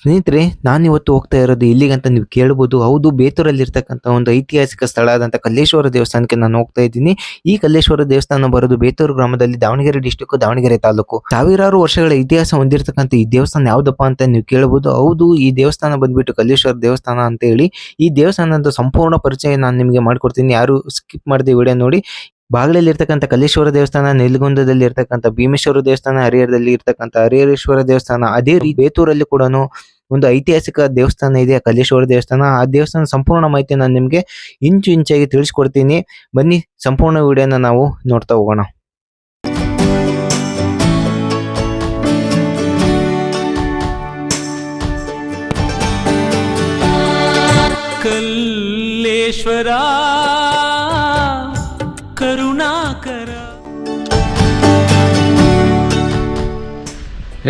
ಸ್ನೇಹಿತರೆ ನಾನು ಇವತ್ತು ಹೋಗ್ತಾ ಇರೋದು ಇಲ್ಲಿಗಂತ ನೀವು ಕೇಳ್ಬೋದು. ಹೌದು, ಬೇತೂರಲ್ಲಿರ್ತಕ್ಕಂಥ ಒಂದು ಐತಿಹಾಸಿಕ ಸ್ಥಳ ಆದಂಥ ಕಲ್ಲೇಶ್ವರ ದೇವಸ್ಥಾನಕ್ಕೆ ನಾನು ಹೋಗ್ತಾ ಇದ್ದೀನಿ. ಈ ಕಲ್ಲೇಶ್ವರ ದೇವಸ್ಥಾನ ಬರೋದು ಬೇತೂರು ಗ್ರಾಮದಲ್ಲಿ ದಾವಣಗೆರೆ ಡಿಸ್ಟಿಕ್ ದಾವಣಗೆರೆ ತಾಲೂಕು. ಸಾವಿರಾರು ವರ್ಷಗಳ ಇತಿಹಾಸ ಹೊಂದಿರತಕ್ಕಂಥ ಈ ದೇವಸ್ಥಾನ ಯಾವುದಪ್ಪ ಅಂತ ನೀವು ಕೇಳ್ಬೋದು. ಹೌದು, ಈ ದೇವಸ್ಥಾನ ಬಂದ್ಬಿಟ್ಟು ಕಲ್ಲೇಶ್ವರ ದೇವಸ್ಥಾನ ಅಂತ ಹೇಳಿ ಈ ದೇವಸ್ಥಾನದ ಸಂಪೂರ್ಣ ಪರಿಚಯ ನಾನು ನಿಮಗೆ ಮಾಡ್ಕೊಡ್ತೀನಿ. ಯಾರು ಸ್ಕಿಪ್ ಮಾಡದೆ ವಿಡಿಯೋ ನೋಡಿ. ಬಾಗಲಲ್ಲಿ ಇರ್ತಕ್ಕಂಥ ಕಲ್ಲೇಶ್ವರ ದೇವಸ್ಥಾನ ನೆಲಗುಂದದಲ್ಲಿ ಇರ್ತಕ್ಕಂಥ ಭೀಮೇಶ್ವರ ದೇವಸ್ಥಾನ, ಹರಿಹರದಲ್ಲಿ ಇರ್ತಕ್ಕಂಥ ಹರಿಹರೇಶ್ವರ ದೇವಸ್ಥಾನ, ಅದೇ ರೀತಿ ಬೇತೂರಲ್ಲಿ ಕೂಡ ಒಂದು ಐತಿಹಾಸಿಕ ದೇವಸ್ಥಾನ ಇದೆ, ಕಲ್ಲೇಶ್ವರ ದೇವಸ್ಥಾನ. ಆ ದೇವಸ್ಥಾನ ಸಂಪೂರ್ಣ ಮಾಹಿತಿ ನಾನು ನಿಮಗೆ ಇಂಚು ಇಂಚಾಗಿ ತಿಳಿಸ್ಕೊಡ್ತೀನಿ. ಬನ್ನಿ, ಸಂಪೂರ್ಣ ವಿಡಿಯೋನ ನಾವು ನೋಡ್ತಾ ಹೋಗೋಣ. ಕಲ್ಲೇಶ್ವರ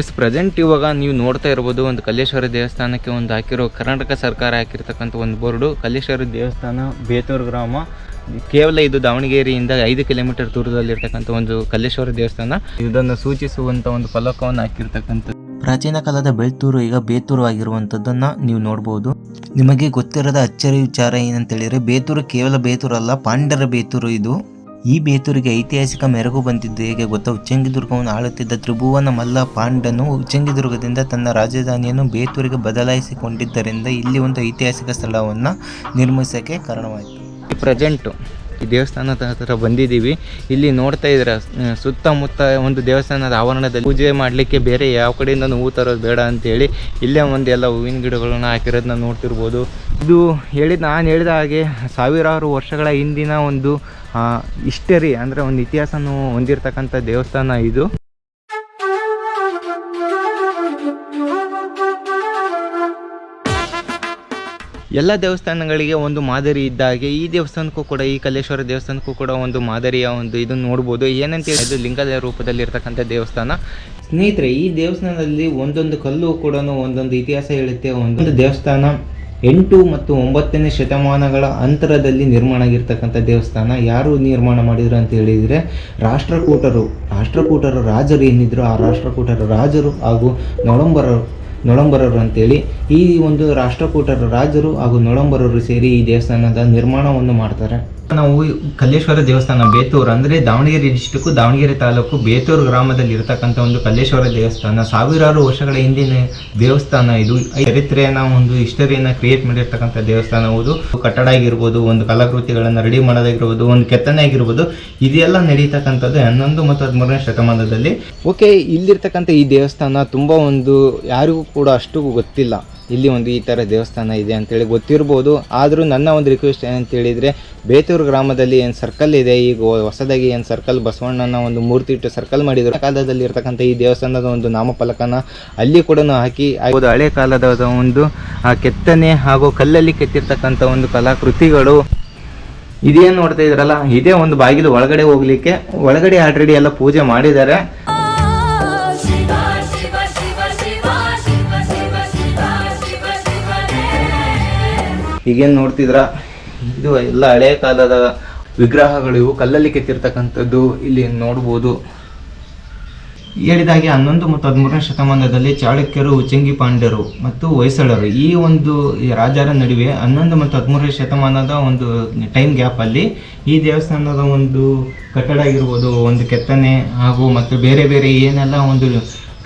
ಎಸ್ ಪ್ರೆಸೆಂಟ್ ಇವಾಗ ನೀವು ನೋಡ್ತಾ ಇರ್ಬೋದು ಒಂದು ಕಲ್ಲೇಶ್ವರ ದೇವಸ್ಥಾನಕ್ಕೆ ಒಂದು ಹಾಕಿರೋ ಕರ್ನಾಟಕ ಸರ್ಕಾರ ಹಾಕಿರ್ತಕ್ಕಂಥ ಒಂದು ಬೋರ್ಡು. ಕಲ್ಲೇಶ್ವರ ದೇವಸ್ಥಾನ, ಬೇತೂರು ಗ್ರಾಮ, ಕೇವಲ ಇದು ದಾವಣಗೆರೆಯಿಂದ ಐದು ಕಿಲೋಮೀಟರ್ ದೂರದಲ್ಲಿರ್ತಕ್ಕಂಥ ಒಂದು ಕಲ್ಲೇಶ್ವರ ದೇವಸ್ಥಾನ. ಇದನ್ನು ಸೂಚಿಸುವಂಥ ಒಂದು ಫಲಕವನ್ನು ಹಾಕಿರ್ತಕ್ಕಂಥ ಪ್ರಾಚೀನ ಕಾಲದ ಬೆಳ್ತೂರು, ಈಗ ಬೇತೂರು ಆಗಿರುವಂಥದ್ದನ್ನು ನೀವು ನೋಡ್ಬೋದು. ನಿಮಗೆ ಗೊತ್ತಿರದ ಅಚ್ಚರಿ ವಿಚಾರ ಏನಂತ ಹೇಳಿದ್ರೆ ಬೇತೂರು ಕೇವಲ ಬೇತೂರು ಅಲ್ಲ ಪಾಂಡರ ಬೇತೂರು ಇದು. ಈ ಬೇತೂರಿಗೆ ಐತಿಹಾಸಿಕ ಮೆರಗು ಬಂದಿದ್ದು ಹೇಗೆ ಗೊತ್ತಾ? ಉಚ್ಚಂಗಿದುರ್ಗವನ್ನು ಆಳುತ್ತಿದ್ದ ತ್ರಿಭುವನ ಮಲ್ಲ ಪಾಂಡನು ಉಚ್ಚಂಗಿದುರ್ಗದಿಂದ ತನ್ನ ರಾಜಧಾನಿಯನ್ನು ಬೇತೂರಿಗೆ ಬದಲಾಯಿಸಿಕೊಂಡಿದ್ದರಿಂದ ಇಲ್ಲಿ ಒಂದು ಐತಿಹಾಸಿಕ ಸ್ಥಳವನ್ನು ನಿರ್ಮಿಸೋಕ್ಕೆ ಕಾರಣವಾಯಿತು. ಪ್ರೆಸೆಂಟು ಈ ದೇವಸ್ಥಾನದ ಹತ್ರ ಬಂದಿದ್ದೀವಿ. ಇಲ್ಲಿ ನೋಡ್ತಾ ಇದ್ರೆ ಸುತ್ತಮುತ್ತ ಒಂದು ದೇವಸ್ಥಾನದ ಆವರಣದಲ್ಲಿ ಪೂಜೆ ಮಾಡಲಿಕ್ಕೆ ಬೇರೆ ಯಾವ ಕಡೆಯಿಂದ ಹೂವು ತರೋದು ಬೇಡ ಅಂತೇಳಿ ಇಲ್ಲೇ ಒಂದು ಎಲ್ಲ ಹೂವಿನ ಗಿಡಗಳನ್ನ ಹಾಕಿರೋದನ್ನ ನೋಡ್ತಿರ್ಬೋದು. ಇದು ಹೇಳಿದ ನಾನು ಹೇಳಿದ ಹಾಗೆ ಸಾವಿರಾರು ವರ್ಷಗಳ ಹಿಂದಿನ ಒಂದು ಹಿಸ್ಟರಿ ಅಂದರೆ ಒಂದು ಇತಿಹಾಸನೂ ಹೊಂದಿರತಕ್ಕಂಥ ದೇವಸ್ಥಾನ ಇದು. ಎಲ್ಲ ದೇವಸ್ಥಾನಗಳಿಗೆ ಒಂದು ಮಾದರಿ ಇದ್ದ ಹಾಗೆ ಈ ದೇವಸ್ಥಾನಕ್ಕೂ ಕೂಡ, ಈ ಕಲ್ಲೇಶ್ವರ ದೇವಸ್ಥಾನಕ್ಕೂ ಕೂಡ ಒಂದು ಮಾದರಿಯ ಒಂದು ಇದನ್ನು ನೋಡ್ಬೋದು. ಏನಂತ ಹೇಳಿ ಇದು ಲಿಂಗದ ರೂಪದಲ್ಲಿ ಇರ್ತಕ್ಕಂಥ ದೇವಸ್ಥಾನ. ಸ್ನೇಹಿತರೆ, ಈ ದೇವಸ್ಥಾನದಲ್ಲಿ ಒಂದೊಂದು ಕಲ್ಲು ಕೂಡ ಒಂದೊಂದು ಇತಿಹಾಸ ಹೇಳುತ್ತೆ. ಒಂದೊಂದು ದೇವಸ್ಥಾನ. ಎಂಟು ಮತ್ತು ಒಂಬತ್ತನೇ ಶತಮಾನಗಳ ಅಂತರದಲ್ಲಿ ನಿರ್ಮಾಣ ಆಗಿರ್ತಕ್ಕಂಥ ದೇವಸ್ಥಾನ ಯಾರು ನಿರ್ಮಾಣ ಮಾಡಿದ್ರು ಅಂತ ಹೇಳಿದರೆ ರಾಷ್ಟ್ರಕೂಟರು, ರಾಷ್ಟ್ರಕೂಟರ ರಾಜರು ಏನಿದ್ರು ಆ ರಾಷ್ಟ್ರಕೂಟರ ರಾಜರು ಹಾಗೂ ನೊಳಂಬರರು ನೊಳಂಬರರು ಅಂತೇಳಿ ಈ ಒಂದು ರಾಷ್ಟ್ರಕೂಟರ ರಾಜರು ಹಾಗೂ ನೊಳಂಬರರು ಸೇರಿ ಈ ದೇವಸ್ಥಾನದ ನಿರ್ಮಾಣವನ್ನು ಮಾಡ್ತಾರೆ. ನಾವು ಕಲ್ಲೇಶ್ವರ ದೇವಸ್ಥಾನ ಬೇತೂರು ಅಂದರೆ ದಾವಣಗೆರೆ ಡಿಸ್ಟಿಕ್ ದಾವಣಗೆರೆ ತಾಲೂಕು ಬೇತೂರು ಗ್ರಾಮದಲ್ಲಿ ಇರತಕ್ಕಂಥ ಒಂದು ಕಲ್ಲೇಶ್ವರ ದೇವಸ್ಥಾನ. ಸಾವಿರಾರು ವರ್ಷಗಳ ಹಿಂದಿನ ದೇವಸ್ಥಾನ ಇದು. ಚರಿತ್ರೆಯನ್ನ ಒಂದು ಹಿಸ್ಟರಿಯನ್ನ ಕ್ರಿಯೇಟ್ ಮಾಡಿರ್ತಕ್ಕಂಥ ದೇವಸ್ಥಾನ ಹೌದು. ಕಟ್ಟಡ ಆಗಿರ್ಬೋದು, ಒಂದು ಕಲಾಕೃತಿಗಳನ್ನು ರೆಡಿ ಮಾಡೋದಾಗಿರ್ಬೋದು, ಒಂದು ಕೆತ್ತನೆ ಆಗಿರ್ಬೋದು, ಇದೆಲ್ಲ ನಡೀತಕ್ಕಂಥದ್ದು ಹನ್ನೊಂದು ಮತ್ತು ಹದಿಮೂರನೇ ಶತಮಾನದಲ್ಲಿ. ಓಕೆ ಇಲ್ಲಿರ್ತಕ್ಕಂಥ ಈ ದೇವಸ್ಥಾನ ತುಂಬ ಒಂದು ಯಾರಿಗೂ ಕೂಡ ಅಷ್ಟು ಗೊತ್ತಿಲ್ಲ. ಇಲ್ಲಿ ಒಂದು ಈ ಥರ ದೇವಸ್ಥಾನ ಇದೆ ಅಂತೇಳಿ ಗೊತ್ತಿರ್ಬೋದು. ಆದರೂ ನನ್ನ ಒಂದು ರಿಕ್ವೆಸ್ಟ್ ಏನಂತ ಹೇಳಿದರೆ, ಬೇತೂರು ಗ್ರಾಮದಲ್ಲಿ ಏನು ಸರ್ಕಲ್ ಇದೆ, ಈಗ ಹೊಸದಾಗಿ ಏನು ಸರ್ಕಲ್ ಬಸವಣ್ಣನ ಒಂದು ಮೂರ್ತಿ ಇಟ್ಟು ಸರ್ಕಲ್ ಮಾಡಿದ್ರು. ಕಾಲದಲ್ಲಿ ಇರ್ತಕ್ಕಂಥ ಈ ದೇವಸ್ಥಾನದ ಒಂದು ನಾಮಫಲಕನ ಅಲ್ಲಿ ಕೂಡ ಹಾಕಿ ಒಂದು ಹಳೆ ಕಾಲದ ಒಂದು ಕೆತ್ತನೆ ಹಾಗೂ ಕಲ್ಲಲ್ಲಿ ಕೆತ್ತಿರ್ತಕ್ಕಂಥ ಒಂದು ಕಲಾಕೃತಿಗಳು ಇದೇನು ನೋಡ್ತಾ ಇದ್ರಲ್ಲ, ಇದೇ ಒಂದು ಬಾಗಿಲು ಒಳಗಡೆ ಹೋಗ್ಲಿಕ್ಕೆ, ಒಳಗಡೆ ಆಲ್ರೆಡಿ ಎಲ್ಲ ಪೂಜೆ ಮಾಡಿದ್ದಾರೆ. ಈಗೇನು ನೋಡ್ತಿದ್ರ? ಇದು ಎಲ್ಲ ಹಳೆ ಕಾಲದ ವಿಗ್ರಹಗಳಿವು. ಕಲ್ಲಲ್ಲಿ ಕೆತ್ತಿರ್ತಕ್ಕಂಥದ್ದು ಇಲ್ಲಿ ನೋಡ್ಬೋದು. ಹೇಳಿದಾಗೆ ಹನ್ನೊಂದು ಮತ್ತು ಹದಿಮೂರನೇ ಶತಮಾನದಲ್ಲಿ ಚಾಳುಕ್ಯರು, ಉಚ್ಚಂಗಿ ಪಾಂಡ್ಯರು ಮತ್ತು ಹೊಯ್ಸಳರು ಈ ಒಂದು ರಾಜರ ನಡುವೆ ಹನ್ನೊಂದು ಮತ್ತು ಹದಿಮೂರನೇ ಶತಮಾನದ ಒಂದು ಟೈಮ್ ಗ್ಯಾಪಲ್ಲಿ ಈ ದೇವಸ್ಥಾನದ ಒಂದು ಕಟ್ಟಡ ಆಗಿರ್ಬೋದು ಒಂದು ಕೆತ್ತನೆ ಹಾಗೂ ಮತ್ತು ಬೇರೆ ಬೇರೆ ಏನೆಲ್ಲ ಒಂದು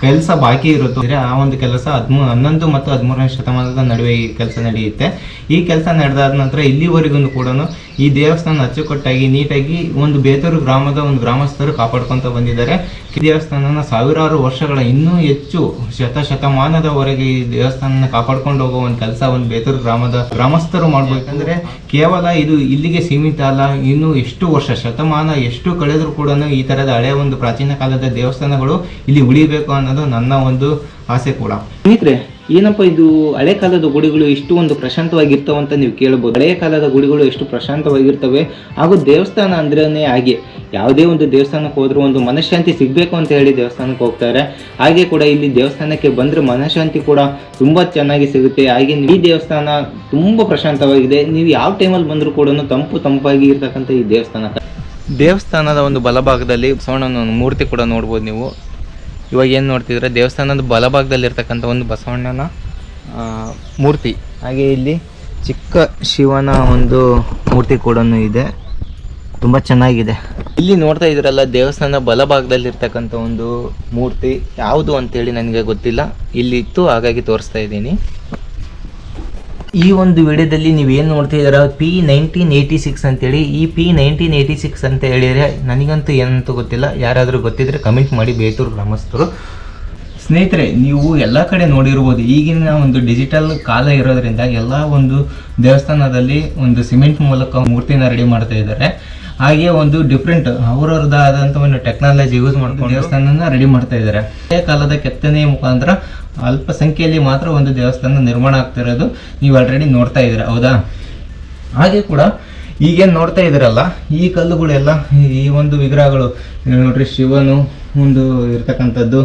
ಕೆಲಸ ಬಾಕಿ ಇರುತ್ತೆ ಆ ಒಂದು ಕೆಲಸ ಹದಿಮೂ ಹನ್ನೊಂದು ಮತ್ತು ಹದಿಮೂರನೇ ಶತಮಾನದ ನಡುವೆ ಈ ಕೆಲಸ ನಡೆಯುತ್ತೆ. ಈ ಕೆಲಸ ನಡೆದಾದ ನಂತರ ಇಲ್ಲಿವರೆಗೂ ಕೂಡ ಈ ದೇವಸ್ಥಾನ ಅಚ್ಚುಕಟ್ಟಾಗಿ ನೀಟಾಗಿ ಒಂದು ಬೇತೂರು ಗ್ರಾಮದ ಒಂದು ಗ್ರಾಮಸ್ಥರು ಕಾಪಾಡ್ಕೊಂತ ಬಂದಿದ್ದಾರೆ. ಈ ದೇವಸ್ಥಾನನ ಸಾವಿರಾರು ವರ್ಷಗಳ ಇನ್ನೂ ಹೆಚ್ಚು ಶತ ಶತಮಾನದವರೆಗೆ ಈ ದೇವಸ್ಥಾನ ಕಾಪಾಡ್ಕೊಂಡು ಹೋಗೋ ಒಂದು ಕೆಲಸ ಒಂದು ಬೇತೂರು ಗ್ರಾಮದ ಗ್ರಾಮಸ್ಥರು ಮಾಡ್ಬೇಕಂದ್ರೆ ಕೇವಲ ಇದು ಇಲ್ಲಿಗೆ ಸೀಮಿತ ಅಲ್ಲ, ಇನ್ನು ಎಷ್ಟು ವರ್ಷ, ಶತಮಾನ ಎಷ್ಟು ಕಳೆದರೂ ಕೂಡ ಈ ತರದ ಹಳೆಯ ಒಂದು ಪ್ರಾಚೀನ ಕಾಲದ ದೇವಸ್ಥಾನಗಳು ಇಲ್ಲಿ ಉಳಿಬೇಕು ಅನ್ನೋದು ನನ್ನ ಒಂದು ಆಸೆ ಕೂಡ. ಸ್ನೇಹಿತರೆ ಏನಪ್ಪ ಇದು ಹಳೆ ಕಾಲದ ಗುಡಿಗಳು ಇಷ್ಟು ಒಂದು ಪ್ರಶಾಂತವಾಗಿರ್ತವೆ ಅಂತ ನೀವು ಕೇಳ್ಬೋದು. ಹಳೆಯ ಕಾಲದ ಗುಡಿಗಳು ಎಷ್ಟು ಪ್ರಶಾಂತವಾಗಿರ್ತವೆ ಹಾಗೂ ದೇವಸ್ಥಾನ ಅಂದ್ರೇ ಹಾಗೆ. ಯಾವುದೇ ಒಂದು ದೇವಸ್ಥಾನಕ್ಕೆ ಹೋದ್ರೂ ಒಂದು ಮನಃಶಾಂತಿ ಸಿಗಬೇಕು ಅಂತ ಹೇಳಿ ದೇವಸ್ಥಾನಕ್ಕೆ ಹೋಗ್ತಾರೆ. ಹಾಗೆ ಕೂಡ ಇಲ್ಲಿ ದೇವಸ್ಥಾನಕ್ಕೆ ಬಂದರೆ ಮನಃಶಾಂತಿ ಕೂಡ ತುಂಬಾ ಚೆನ್ನಾಗಿ ಸಿಗುತ್ತೆ. ಹಾಗೆ ಈ ದೇವಸ್ಥಾನ ತುಂಬಾ ಪ್ರಶಾಂತವಾಗಿದೆ. ನೀವು ಯಾವ ಟೈಮಲ್ಲಿ ಬಂದರೂ ಕೂಡ ತಂಪು ತಂಪಾಗಿ ಇರ್ತಕ್ಕಂಥ ಈ ದೇವಸ್ಥಾನ. ದೇವಸ್ಥಾನದ ಒಂದು ಬಲಭಾಗದಲ್ಲಿ ಬಸವಣ್ಣನ ಮೂರ್ತಿ ಕೂಡ ನೋಡ್ಬೋದು ನೀವು. ಇವಾಗ ಏನು ನೋಡ್ತಿದ್ರೆ ದೇವಸ್ಥಾನದ ಬಲಭಾಗದಲ್ಲಿರ್ತಕ್ಕಂಥ ಒಂದು ಬಸವಣ್ಣನ ಮೂರ್ತಿ. ಹಾಗೆ ಇಲ್ಲಿ ಚಿಕ್ಕ ಶಿವನ ಒಂದು ಮೂರ್ತಿ ಕೂಡ ಇದೆ. ತುಂಬ ಚೆನ್ನಾಗಿದೆ. ಇಲ್ಲಿ ನೋಡ್ತಾ ಇದ್ರಲ್ಲ ದೇವಸ್ಥಾನ ಬಲಭಾಗದಲ್ಲಿರ್ತಕ್ಕಂಥ ಒಂದು ಮೂರ್ತಿ ಯಾವುದು ಅಂತೇಳಿ ನನಗೆ ಗೊತ್ತಿಲ್ಲ. ಇಲ್ಲಿ ಇತ್ತು, ಹಾಗಾಗಿ ತೋರಿಸ್ತಾ ಇದ್ದೀನಿ. ಈ ಒಂದು ವಿಡಿಯೋದಲ್ಲಿ ನೀವು ಏನು ನೋಡ್ತಾ ಇದ್ದೀರ? ಪಿ ನೈನ್ಟೀನ್ ಏಯ್ಟಿ ಸಿಕ್ಸ್ ಅಂತೇಳಿ. ಈ ಪಿ ನೈನ್ಟೀನ್ ಏಯ್ಟಿ ಸಿಕ್ಸ್ ಅಂತ ಹೇಳಿದರೆ ನನಗಂತೂ ಏನಂತೂ ಗೊತ್ತಿಲ್ಲ. ಯಾರಾದರೂ ಗೊತ್ತಿದ್ರೆ ಕಮೆಂಟ್ ಮಾಡಿ ಬೇತೂರು ಗ್ರಾಮಸ್ಥರು. ಸ್ನೇಹಿತರೆ, ನೀವು ಎಲ್ಲ ಕಡೆ ನೋಡಿರ್ಬೋದು. ಈಗಿನ ಒಂದು ಡಿಜಿಟಲ್ ಕಾಲ ಇರೋದ್ರಿಂದ ಎಲ್ಲ ಒಂದು ದೇವಸ್ಥಾನದಲ್ಲಿ ಒಂದು ಸಿಮೆಂಟ್ ಮೂಲಕ ಮೂರ್ತಿನ ರೆಡಿ ಮಾಡ್ತಾ ಇದ್ದಾರೆ. ಹಾಗೆ ಒಂದು ಡಿಫ್ರೆಂಟ್ ಅವರವ್ರದ್ದಾದಂಥ ಒಂದು ಟೆಕ್ನಾಲಜಿ ಯೂಸ್ ಮಾಡ್ಕೊಂಡು ದೇವಸ್ಥಾನನ ರೆಡಿ ಮಾಡ್ತಾ ಇದ್ದಾರೆ. ಹಳೆಯ ಕಾಲದ ಕೆತ್ತನೆಯ ಮುಖಾಂತರ ಅಲ್ಪ ಸಂಖ್ಯೆಯಲ್ಲಿ ಮಾತ್ರ ಒಂದು ದೇವಸ್ಥಾನ ನಿರ್ಮಾಣ ಆಗ್ತಿರೋದು ನೀವು ಆಲ್ರೆಡಿ ನೋಡ್ತಾ ಇದ್ದೀರಾ, ಹೌದಾ? ಹಾಗೆ ಕೂಡ ಈಗೇನು ನೋಡ್ತಾ ಇದ್ದೀರಲ್ಲ, ಈ ಕಲ್ಲುಗಳೆಲ್ಲ, ಈ ಒಂದು ವಿಗ್ರಹಗಳು ನೋಡ್ರಿ ಶಿವನು ಒಂದು ಇರ್ತಕ್ಕಂಥದ್ದು,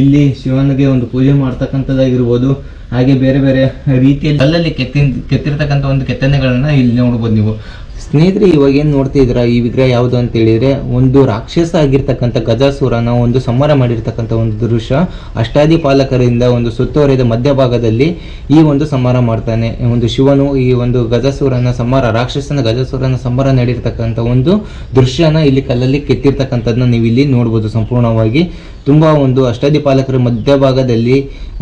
ಇಲ್ಲಿ ಶಿವನಿಗೆ ಒಂದು ಪೂಜೆ ಮಾಡ್ತಕ್ಕಂಥದ್ದಾಗಿರ್ಬೋದು, ಹಾಗೆ ಬೇರೆ ಬೇರೆ ರೀತಿಯಲ್ಲಿ ಅಲ್ಲಲ್ಲಿ ಕೆತ್ತಿ ಕೆತ್ತಿರ್ತಕ್ಕಂಥ ಒಂದು ಕೆತ್ತನೆಗಳನ್ನ ಇಲ್ಲಿ ನೋಡ್ಬೋದು ನೀವು. ಸ್ನೇಹಿತರೆ, ಇವಾಗ ಏನು ಇದ್ರ ಈ ವಿಗ್ರಹ ಯಾವುದು ಅಂತ ಹೇಳಿದ್ರೆ, ಒಂದು ರಾಕ್ಷಸ ಆಗಿರ್ತಕ್ಕಂಥ ಗಜಾಸುರನ ಒಂದು ಸಂಹಾರ ಮಾಡಿರ್ತಕ್ಕಂಥ ಒಂದು ದೃಶ್ಯ. ಅಷ್ಟಾದಿ ಪಾಲಕರಿಂದ ಒಂದು ಸುತ್ತುವರಿದ ಮಧ್ಯಭಾಗದಲ್ಲಿ ಈ ಒಂದು ಸಂಹಾರ ಮಾಡ್ತಾನೆ. ಒಂದು ಶಿವನು ಈ ಒಂದು ಗಜಾಸುರನ ಸಂಹಾರ, ರಾಕ್ಷಸನ ಗಜಾಸುರನ ಸಂಹಾರ ನಡೀರ್ತಕ್ಕಂಥ ಒಂದು ದೃಶ್ಯನ ಇಲ್ಲಿ ಕಲ್ಲಲ್ಲಿ ಕೆತ್ತಿರ್ತಕ್ಕಂಥದ್ದನ್ನ ನೀವು ಇಲ್ಲಿ ನೋಡ್ಬೋದು ಸಂಪೂರ್ಣವಾಗಿ. ತುಂಬಾ ಒಂದು ಅಷ್ಟಾದಿ ಪಾಲಕರ ಮಧ್ಯಭಾಗದಲ್ಲಿ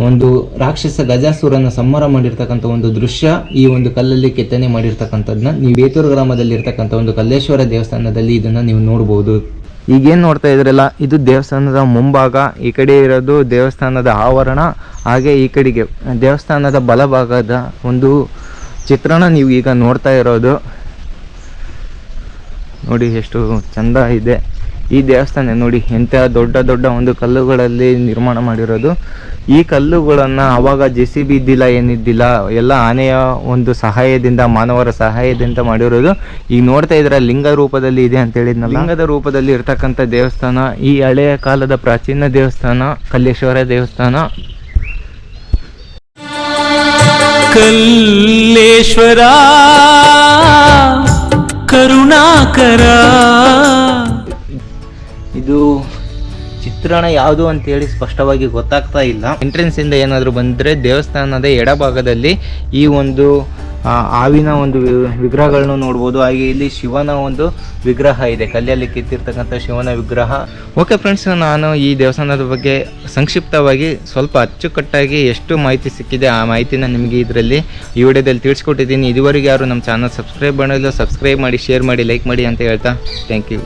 ಒಂದು ರಾಕ್ಷಸ ಗಜಾಸುರನ ಸಂಹಾರ ಮಾಡಿರ್ತಕ್ಕಂಥ ಒಂದು ದೃಶ್ಯ ಈ ಒಂದು ಕಲ್ಲಲ್ಲಿ ಕೆತ್ತನೆ ಮಾಡಿರ್ತಕ್ಕಂಥದ್ದನ್ನ ನೀವು ಬೇತೂರು ಗ್ರಾಮದಲ್ಲಿ ಇರ್ತಕ್ಕಂಥ ಒಂದು ಕಲ್ಲೇಶ್ವರ ದೇವಸ್ಥಾನದಲ್ಲಿ ಇದನ್ನ ನೀವು ನೋಡ್ಬೋದು. ಈಗೇನು ನೋಡ್ತಾ ಇದ್ರಲ್ಲ, ಇದು ದೇವಸ್ಥಾನದ ಮುಂಭಾಗ, ಈ ಕಡೆ ಇರೋದು ದೇವಸ್ಥಾನದ ಆವರಣ, ಹಾಗೆ ಈ ಕಡೆಗೆ, ದೇವಸ್ಥಾನದ ಬಲಭಾಗದ ಒಂದು ಚಿತ್ರಣ ನೀವು ಈಗ ನೋಡ್ತಾ ಇರೋದು. ನೋಡಿ ಎಷ್ಟು ಚಂದ ಇದೆ. ಈ ದೇವಸ್ಥಾನ ನೋಡಿ ಎಂಥ ದೊಡ್ಡ ದೊಡ್ಡ ಒಂದು ಕಲ್ಲುಗಳಲ್ಲಿ ನಿರ್ಮಾಣ ಮಾಡಿರೋದು. ಈ ಕಲ್ಲುಗಳನ್ನು ಅವಾಗ ಜೆ ಸಿ ಬಿ ಇದ್ದಿಲ್ಲ ಏನಿದ್ದಿಲ್ಲ ಎಲ್ಲ ಆನೆಯ ಒಂದು ಸಹಾಯದಿಂದ ಮಾನವರ ಸಹಾಯದಿಂದ ಮಾಡಿರೋದು. ಈಗ ನೋಡ್ತಾ ಇದ್ರೆ ಲಿಂಗ ರೂಪದಲ್ಲಿ ಇದೆ ಅಂತ ಹೇಳಿದ್ನಲ್ಲ. ಲಿಂಗದ ರೂಪದಲ್ಲಿ ಇರ್ತಕ್ಕಂಥ ದೇವಸ್ಥಾನ ಈ ಹಳೆಯ ಕಾಲದ ಪ್ರಾಚೀನ ದೇವಸ್ಥಾನ ಕಲ್ಲೇಶ್ವರ ದೇವಸ್ಥಾನ. ಕಲ್ಲೇಶ್ವರ ಕರುಣಾಕರ ಇದು ಚಿತ್ರಣ ಯಾವುದು ಅಂತೇಳಿ ಸ್ಪಷ್ಟವಾಗಿ ಗೊತ್ತಾಗ್ತಾ ಇಲ್ಲ. ಎಂಟ್ರೆನ್ಸ್ ಇಂದ ಏನಾದರೂ ಬಂದರೆ ದೇವಸ್ಥಾನದ ಎಡಭಾಗದಲ್ಲಿ ಈ ಒಂದು ಆವಿನ ಒಂದು ವಿಗ್ರಹಗಳನ್ನು ನೋಡ್ಬೋದು. ಹಾಗೆ ಇಲ್ಲಿ ಶಿವನ ಒಂದು ವಿಗ್ರಹ ಇದೆ. ಕಲ್ಲಲ್ಲಿ ಕಿತ್ತಿರ್ತಕ್ಕಂಥ ಶಿವನ ವಿಗ್ರಹ. ಓಕೆ ಫ್ರೆಂಡ್ಸ್ ನಾನು ಈ ದೇವಸ್ಥಾನದ ಬಗ್ಗೆ ಸಂಕ್ಷಿಪ್ತವಾಗಿ ಸ್ವಲ್ಪ ಅಚ್ಚುಕಟ್ಟಾಗಿ ಎಷ್ಟು ಮಾಹಿತಿ ಸಿಕ್ಕಿದೆ ಆ ಮಾಹಿತಿನ ನಿಮಗೆ ಇದರಲ್ಲಿ ಈ ವಿಡಿಯೋದಲ್ಲಿ ತಿಳಿಸ್ಕೊಟ್ಟಿದ್ದೀನಿ. ಇದುವರೆಗೆ ಯಾರು ನಮ್ಮ ಚಾನಲ್ ಸಬ್ಸ್ಕ್ರೈಬ್ ಮಾಡಿಲ್ಲ, ಸಬ್ಸ್ಕ್ರೈಬ್ ಮಾಡಿ ಶೇರ್ ಮಾಡಿ ಲೈಕ್ ಮಾಡಿ ಅಂತ ಹೇಳ್ತಾ ಥ್ಯಾಂಕ್ ಯು